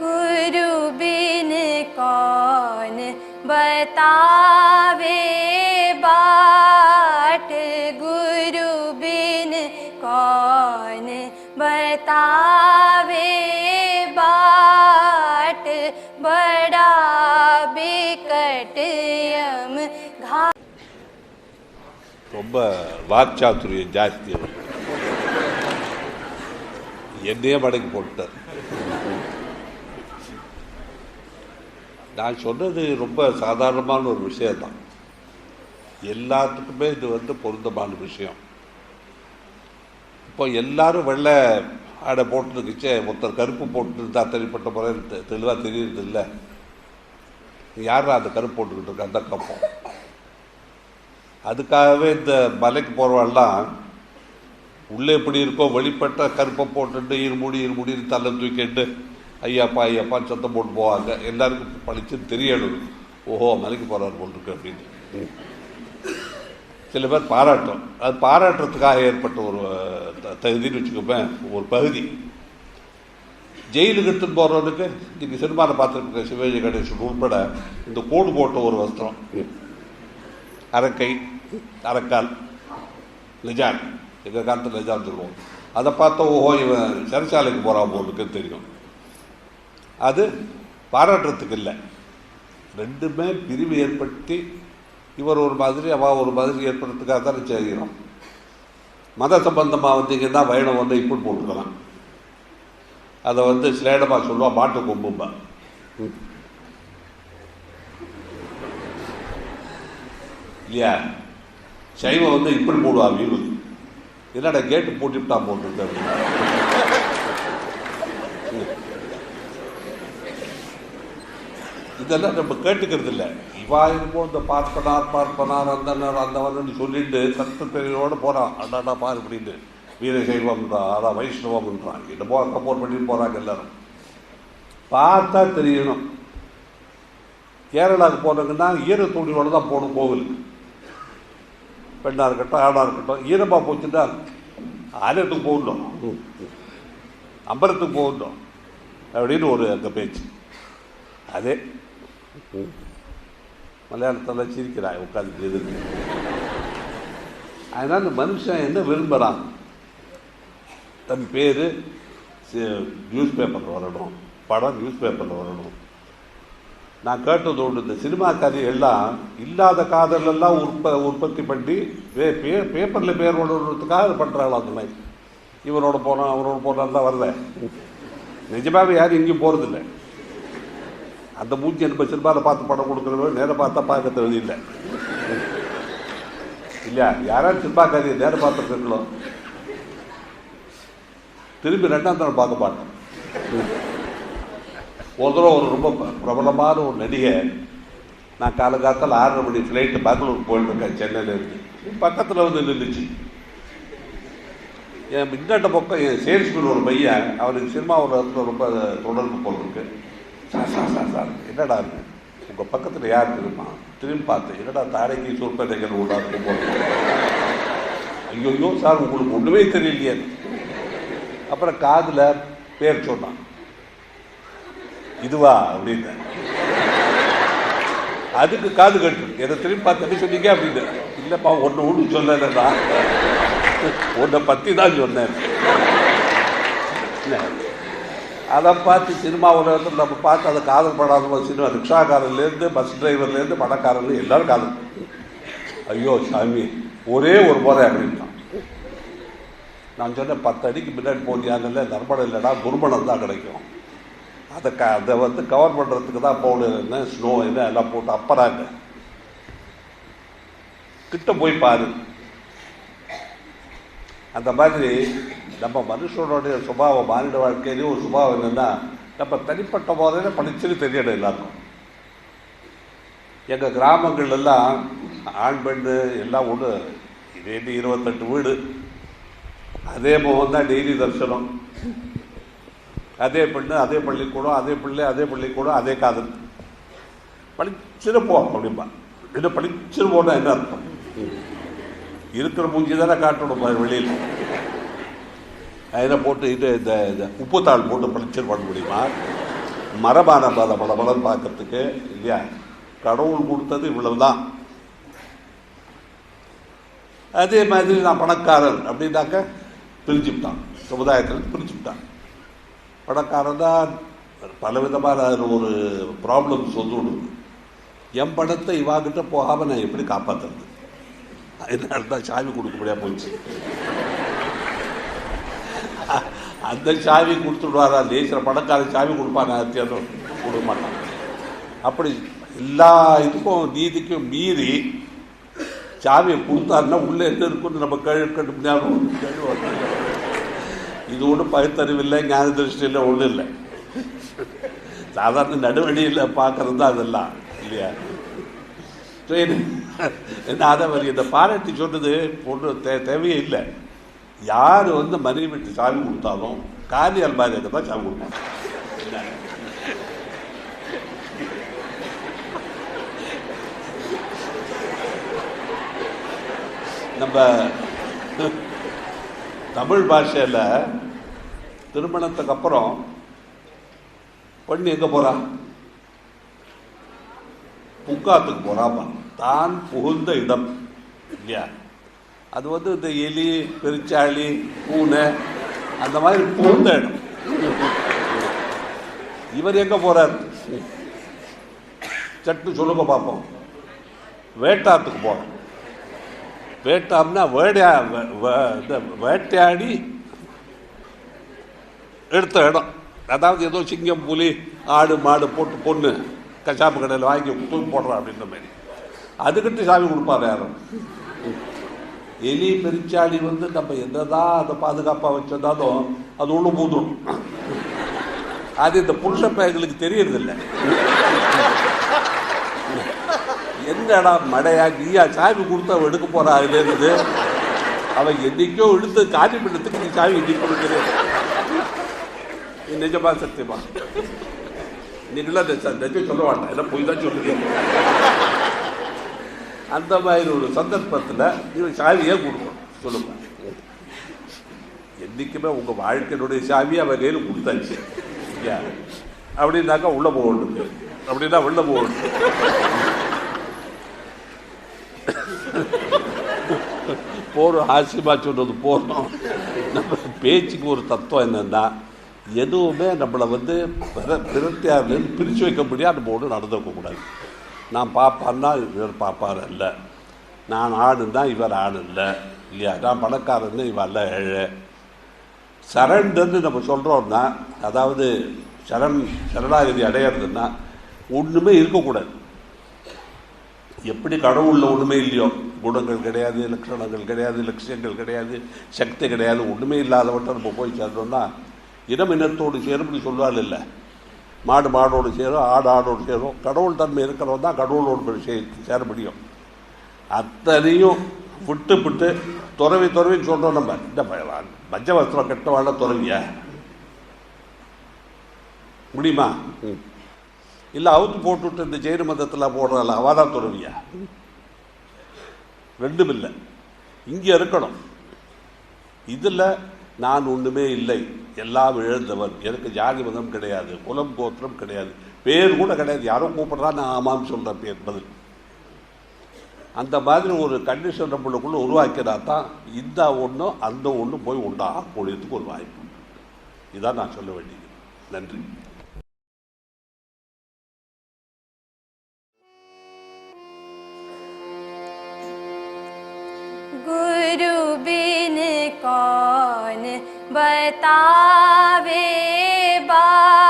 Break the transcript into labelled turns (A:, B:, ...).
A: गुरु बिन कौन बतावे बाट गुरु बिन कौन बतावे बाट बड़ा बिकट यम घा
B: ரொம்ப வாக்சாத்துரியம் ஜாஸ்தி அவர் என்னையே மடக்கி போட்டார் நான் சொன்னது ரொம்ப சாதாரணமான ஒரு விஷயம்தான். எல்லாத்துக்குமே இது வந்து பொருந்தமான விஷயம். இப்போ எல்லாரும் வெள்ளை ஆடை போட்டுருக்குச்சே ஒருத்தர் கருப்பு போட்டுருந்தா தனிப்பட்ட முறையில் தெளிவாக தெரியுறது இல்லை யாரா அந்த கருப்பு போட்டுக்கிட்டு இருக்க அந்த கப்பம்? அதுக்காகவே இந்த மலைக்கு போகிறவாள்லாம் உள்ளே எப்படி இருக்கோ வெளிப்பட்ட கருப்பை போட்டுட்டு இருமுடி இருமுடி தலை தூக்கிட்டு ஐயாப்பா ஐயாப்பான்னு சத்தம் போட்டு போவாங்க. எல்லாருக்கும் படித்து தெரியணும். ஓஹோ மலைக்கு போகிறார் போல் இருக்கு அப்படின்னு. சில பேர் பாராட்டும். அது பாராட்டுறதுக்காக ஏற்பட்ட ஒரு த- தகுதின்னு வச்சுக்கோப்பேன். ஒரு பகுதி. ஜெயிலுக்கு எடுத்துன்னு போகிறவனுக்கு இன்றைக்கி சினிமாவில் பார்த்துருக்க சிவாஜி கணேசன் உட்பட இந்த கோடு போட்ட ஒரு வஸ்திரம். அரக்கை அரக்கால் லெஜான். எங்கள் காலத்தில் லெஜான் சொல்லுவோம். அதை பார்த்தா ஓஹோ இவன் சிறைச்சாலைக்கு போகிறான் போலுக்கு தெரியும். அது பாராட்டுறதுக்கு இல்லை ரெண்டுமே பிரிவு ஏற்படுத்தி இவர் ஒரு மாதிரி அவ ஒரு மாதிரி ஏற்படுறதுக்காக தானே செய்கிறோம். மத சம்பந்தமாக வந்தீங்கன்னா பயணம் வந்து இப்படி போட்டுக்கலாம். அதை வந்து சில இடமா சொல்லுவா மாட்டு கொம்பும்பா ம். இல்லையா? சைவம் வந்து இப்படி போடுவா வீடு. என்னடா கேட்டு பூட்டிவிட்டா போட்டுருக்கு அப்படின்னு. இதெல்லாம் நம்ம கேட்டுக்கிறது இல்லை. இவா இருக்கும் இந்த பார்ப்பனார் பார்ப்பனார் அந்தனர் அந்தவன் சொல்லிட்டு சத்து போகிறான் அண்ணாடா பார் இப்படின்னு வீரசைவம்ன்றான் அதான் வைஷ்ணவம்ன்றான் என்னமோ சப்போர்ட் பண்ணிட்டு போகிறாங்க எல்லாரும். பார்த்தா தெரியணும். கேரளாவுக்கு போனதுன்னா ஈர துணியோட தான் போகணும் கோவிலுக்கு. பெண்ணாக இருக்கட்டும் ஆடாக இருக்கட்டும் ஈரமாக போச்சுட்டா ஆலயத்துக்கு போகணும். அம்பலத்துக்கு போகணும். அப்படின்னு ஒரு அந்த பேச்சு. அதே மலையாளத்தில் சிரிக்கிறாய் உட்காந்து எதிர்க்கு அதனால் இந்த மனுஷன் என்ன விரும்புகிறான் தன் பேர் நியூஸ் பேப்பரில் வரணும். படம் நியூஸ் பேப்பரில் வரணும். நான் கேட்டது உண்டு இந்த சினிமா கதையெல்லாம் இல்லாத காதலெல்லாம் உற்ப உற்பத்தி பண்ணி பே பே பேப்பரில் பேர் கொண்டுறதுக்காக அது பண்ணுறாங்களா அந்த மாதிரி. இவனோட போனான் அவனோட போனான் தான் வரல. நிஜமாகவே யாரும் எங்கேயும் போகிறதில்ல அந்த மூஞ்சி நம்ம சினிமாவில் பார்த்து படம் கொடுக்குறவங்க நேரம் பார்த்தா பார்க்க தேவையில்லை இல்லையா? யாராவது சினிமா கதையை நேரம் பார்த்துருக்கீங்களோ திரும்பி ரெண்டாம் தடவை பார்க்க மாட்டோம் ஒரு தடவை ஒரு ரொம்ப பிரபலமான ஒரு நடிகை நான் காலங்காலத்தில் ஆறரை மணி ஃப்ளைட்டு பெங்களூர் போயிட்டுருக்கேன் சென்னையிலேருந்து பக்கத்தில் வந்து நின்றுச்சு. என் இந்தாட்ட பக்கம் என் சேல்ஸ்மேன் ஒரு பையன் அவனுக்கு சினிமா உலகத்தில் ரொம்ப தொடர்பு போல் என்னடா சார் சார் சார் என்னடா உங்கள் பக்கத்தில் யார் தெரியுமா? திரும்பி பார்த்தேன். என்னடா தாரைக்கு சொற்பதைகள் உள்ளாரு ஐயோ சார் உங்களுக்கு ஒன்றுமே தெரியலையே. அப்புறம் காதில் பேர் சொன்னான். இதுவா அப்படின்னு. அதுக்கு காது கட்டு எதை திரும்பி பார்த்து என்ன சொன்னீங்க அப்படின்னு. இல்லைப்பா ஒன்று ஒன்று சொல்லலைடா. உன்னை பற்றி தான் சொன்னேன் அதை பார்த்து சினிமா உலகத்தில் நம்ம பார்த்து அதை காதல் படாத சினிமா ரிக்ஷாக்காரன்லேருந்து பஸ் டிரைவர்லேருந்து பணக்காரர்லேருந்து எல்லாரும் காதல். ஐயோ சாமி ஒரே ஒரு முறை அப்படின்ட்டான். நான் சொன்னேன் பத்து அடிக்கு பின்னாடி போட்டியாங்கல்ல தர்மணம் இல்லைடா துர்மணம் தான் கிடைக்கும். அதை க அதை வந்து கவர் பண்ணுறதுக்கு தான் பவுடு என்ன ஸ்னோ என்ன எல்லாம் போட்டு அப்பறாங்க கிட்ட போய் பாரு. அந்த மாதிரி நம்ம மனுஷனுடைய சுபாவம் மானிட வாழ்க்கையிலேயும் ஒரு சுபாவம் என்னென்னா நம்ம தனிப்பட்ட முறையில் படிச்சுன்னு தெரியணும் எல்லாருக்கும். எங்கள் கிராமங்கள் எல்லாம் ஆண் பெண் எல்லாம் ஒன்று இதே இருபத்தெட்டு வீடு. அதே முகம் தான் டெய்லி தரிசனம். அதே பெண்ணு அதே பள்ளிக்கூடம் அதே பிள்ளை அதே பள்ளிக்கூடம் அதே காதல். படிச்சுட்டு போ அப்படிம்பா. என்ன படிச்சுட்டு போனால் என்ன அர்த்தம்? இருக்கிற மூஞ்சி தானே காட்டணும் வெளியில். அதில் போட்டு இது இந்த இந்த உப்புத்தாள் போட்டு பளிச்சர் பண்ண முடியுமா? மரபான பல பல பலம் பார்க்கறதுக்கு இல்லையா? கடவுள் கொடுத்தது இவ்வளவு தான் அதே மாதிரி நான் பணக்காரன் அப்படின்னாக்க பிரிஞ்சுவிட்டான் சமுதாயத்தில் பிரிஞ்சுவிட்டான் பணக்காரன் தான் பல விதமான ஒரு ப்ராப்ளம்ஸ் வந்து விடுது. என் பணத்தை இவாகிட்ட போகாமல் நான் எப்படி காப்பாற்றுறது அதனால தான் சாவி கொடுக்க முடியாது போச்சு. அந்த சாவி கொடுத்துடுவாரா? லேசில் பணக்கார சாவி கொடுப்பாங்க அத்தியாரம் கொடுக்க மாட்டான். அப்படி எல்லா இதுக்கும் நீதிக்கும் மீறி சாவியை கொடுத்தாருன்னா உள்ளே என்ன இருக்குன்னு நம்ம கேள்வி கண்டு ஞாபகம் இது ஒன்றும் பகுத்தறிவில்லை ஞான திருஷ்டி இல்லை ஒன்றும் இல்லை. சாதாரண நடுவழியில் பார்க்கறது தான் அதெல்லாம் இல்லையா? சரி. என்ன அதை அவர் இந்த பாராட்டி சொன்னது பொண்ணு தே தேவையே இல்லை. யார் வந்து மனைவி விட்டு சாவி கொடுத்தாலும் காலி அந்த தான் சாவி கொடுப்பாங்க. நம்ம தமிழ் பாஷையில் திருமணத்துக்கு அப்புறம் பெண் எங்கே போகிறா புக்காத்துக்கு போறாமா தான் புகுந்த இடம். இல்லையா? அது வந்து இந்த எலி பெருச்சாளி பூனை அந்த மாதிரி புகுந்த இடம். இவர் எங்க போறார்? சட்டு சொல்லுங்க பார்ப்போம் வேட்டாத்துக்கு போறோம். வேட்டாம்னா வேடையா இந்த வேட்டையாடி எடுத்த இடம். அதாவது ஏதோ சிங்கம் புலி ஆடு மாடு போட்டு பொண்ணு கசாப்பு கடையில் வாங்கி தூக்கி போடுறான் அப்படின்ற மாதிரி. அதுக்கிட்டு சாமி கொடுப்பாரு யாரும் எலி பெருச்சாளி வந்து நம்ம என்னதான் அதை பாதுகாப்பாக வச்சிருந்தாலும் அது ஒன்று பூந்துடும் அது இந்த புருஷ பயங்களுக்கு தெரியறதில்லை. என்னடா மடையா நீயா சாமி கொடுத்து அவன் எடுக்க போறா அதுலேருந்து அவன் என்னைக்கோ இழுத்து காலி பண்ணத்துக்கு நீ சாமி இன்னைக்கு கொடுக்குறேன் நீ நிஜமா சத்தியமா? நீங்களாம் நிஜம் சொல்ல மாட்டேன் எல்லாம் போய் தான் சொல்லுங்க அந்த மாதிரி ஒரு சந்தர்ப்பத்தில் நீங்கள் சாவியே கொடுக்கணும். சொல்லுங்க. என்றைக்குமே உங்க வாழ்க்கையினுடைய சாவியை அவன் கையில் கொடுத்தாச்சு. அப்படின்னாக்கா உள்ள போகணும். அப்படின்னா உள்ள போகணும். போகிறோம் ஆசிரியமா சொல்கிறது போகிறோம் நம்ம பேச்சுக்கு ஒரு தத்துவம் என்னன்னா எதுவுமே நம்மளை வந்து பிற- பிறத்தியார்லேருந்து பிரித்து வைக்க முடியாது நம்ம ஒன்றும் நடந்துக்கக்கூடாது நான் பார்ப்பான்னா இவர் பார்ப்பார் அல்ல. நான் ஆணுன்னா இவர் ஆண் இல்லை இல்லையா? நான் பணக்காரன்னு இவரில் ஏழை. சரண்டர்னு நம்ம சொல்கிறோம்னா அதாவது சரண் சரணாகதி அடையிறதுன்னா ஒன்றுமே இருக்கக்கூடாது. எப்படி கடவுளில் ஒன்றுமே இல்லையோ? குணங்கள் கிடையாது லட்சணங்கள் கிடையாது லட்சியங்கள் கிடையாது சக்தி கிடையாது ஒன்றுமே இல்லாதவற்றை நம்ம போய் சேர்ந்தோம்னா இனம் இனத்தோடு சேரும்னு சொல்வாள் இல்லை. மாடு மாடோடு சேரும் ஆடு ஆடோடு சேரும். கடவுள் தன்மை இருக்கிறவன் தான் கடவுளோடு போய் சே சேர முடியும். அத்தனையும் விட்டு விட்டு துறவி துறவின்னு சொல்கிறோம் நம்ம. இந்த ப- மஞ்ச வஸ்திரம் கட்டவாழ துறவியா? முடியுமா? ம். இல்லை அவுத்து போட்டுவிட்டு இந்த ஜெயின மதத்தில் போடுறல அவதான் துறவியா? ரெண்டும் இல்லை. இங்கே இருக்கணும். இதில் நான் ஒன்றுமே இல்லை. எல்லாம் இழந்தவன் எனக்கு ஜாதி மதம் கிடையாது குலம் கோத்திரம் கிடையாது பேர் கூட கிடையாது யாரும் கூப்பிட்றா நான் ஆமாம் சொல்கிறேன் பேர் பதில் அந்த மாதிரி ஒரு கண்டிஷன் நம்மளுக்குள்ள உருவாக்கினா தான் இந்த ஒன்றும் அந்த ஒன்றும் போய் உண்டாக முடியறதுக்கு ஒரு வாய்ப்பு இதான் நான் சொல்ல வேண்டியது நன்றி
A: गुरु बिन कौन बतावे बा।